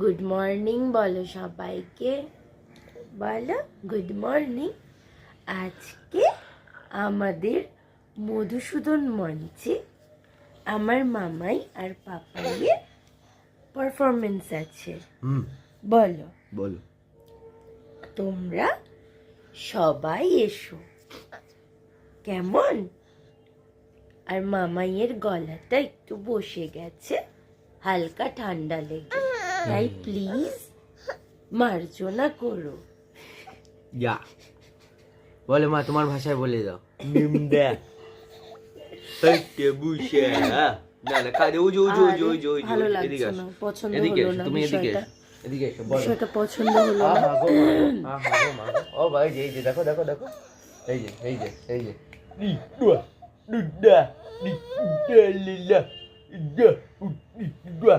Good morning বলো সবাইকে। বলো গুড মর্নিং আজকে আমাদের মধুসূদন মঞ্চে আমার মামাই আর পাপাইয়ের পারফরমেন্স আছে। বলো। বলো। তোমরা সবাই এসো। কেমন? আর মামাইয়ের গলাটা একটু বসে গেছে হালকা ঠান্ডা লেগে তাই প্লিজ মার্জনা করো। যা। বলে মা তোমার ভাষায় বলে দাও। হইতে বুঝে হ্যাঁ। না না ওই যে ওই যে ওই যে ওই যে ওই যে ভালো এদিকে লাগছে আসো। না পছন্দ এদিকে হলো এসো, না তুমি এদিকে বিষয়টা। এসো, এদিকে এসো বলো। বিষয়টা পছন্দ হলো না। আহা গো, আহা গো, মা ও ভাই এই যে দেখো দেখো দেখো। এই যে এই যে এই যে। নি দুয়া দুদা নি দুদা লিলা দুদা দুদা